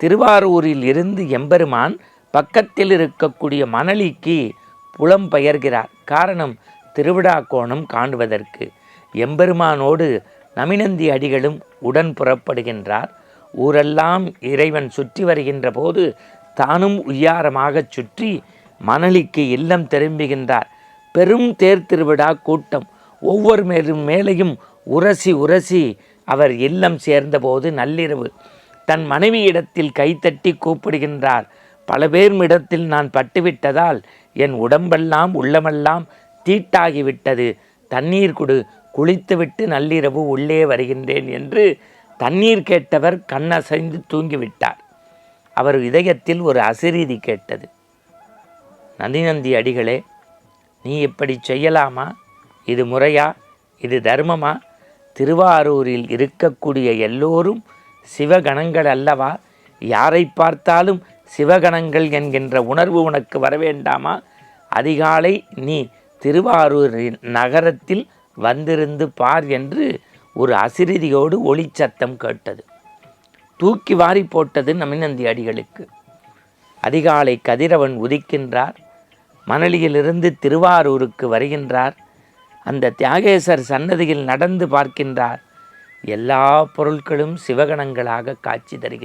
திருவாரூரில் இருந்து எம்பெருமான் பக்கத்தில் இருக்கக்கூடிய மணலிக்கு புலம் பெயர்கிறார் காரணம் திருவிழா கோணம் காணுவதற்கு. எம்பெருமானோடு நமினந்தி அடிகளும் உடன் புறப்படுகின்றார். ஊரெல்லாம் இறைவன் சுற்றி வருகின்ற போது தானும் உய்யாரமாகச் சுற்றி மணலிக்கு இல்லம் திரும்புகின்றார். பெரும் தேர் திருவிழா கூட்டம். ஒவ்வொரு மேலும் மேலையும் உரசி உரசி அவர் இல்லம் சேர்ந்தபோது நள்ளிரவு தன் மனைவியிடத்தில் கைத்தட்டி கூப்பிடுகின்றார். பல பேர்மிடத்தில் நான் பட்டுவிட்டதால் என் உடம்பெல்லாம் உள்ளமெல்லாம் தீட்டாகிவிட்டது. தண்ணீர் கொடு குளித்துவிட்டு நள்ளிரவு உள்ளே வருகின்றேன் என்று தண்ணீர் கேட்டவர் கண்ணசைந்து தூங்கிவிட்டார். அவர் இதயத்தில் ஒரு அசிரீதி கேட்டது. நந்திநந்தி அடிகளே நீ இப்படி செய்யலாமா? இது முறையா? இது தர்மமா? திருவாரூரில் இருக்கக்கூடிய எல்லோரும் சிவகணங்கள் அல்லவா? யாரை பார்த்தாலும் சிவகணங்கள் என்கின்ற உணர்வு உனக்கு வரவேண்டாமா அதிகாலை நீ திருவாரூர் நகரத்தில் வந்திருந்து பார் என்று ஒரு அசிரிதியோடு ஒளிச்சத்தம் கேட்டது. தூக்கி வாரி போட்டது நமினந்தி அடிகளுக்கு. அதிகாலை கதிரவன் உதிக்கின்றார். மணலியிலிருந்து திருவாரூருக்கு வருகின்றார். அந்த தியாகேசர் சன்னதியில் நடந்து பார்க்கின்றார். எல்லா பொருட்களும் சிவகணங்களாக காட்சி தருகிறது.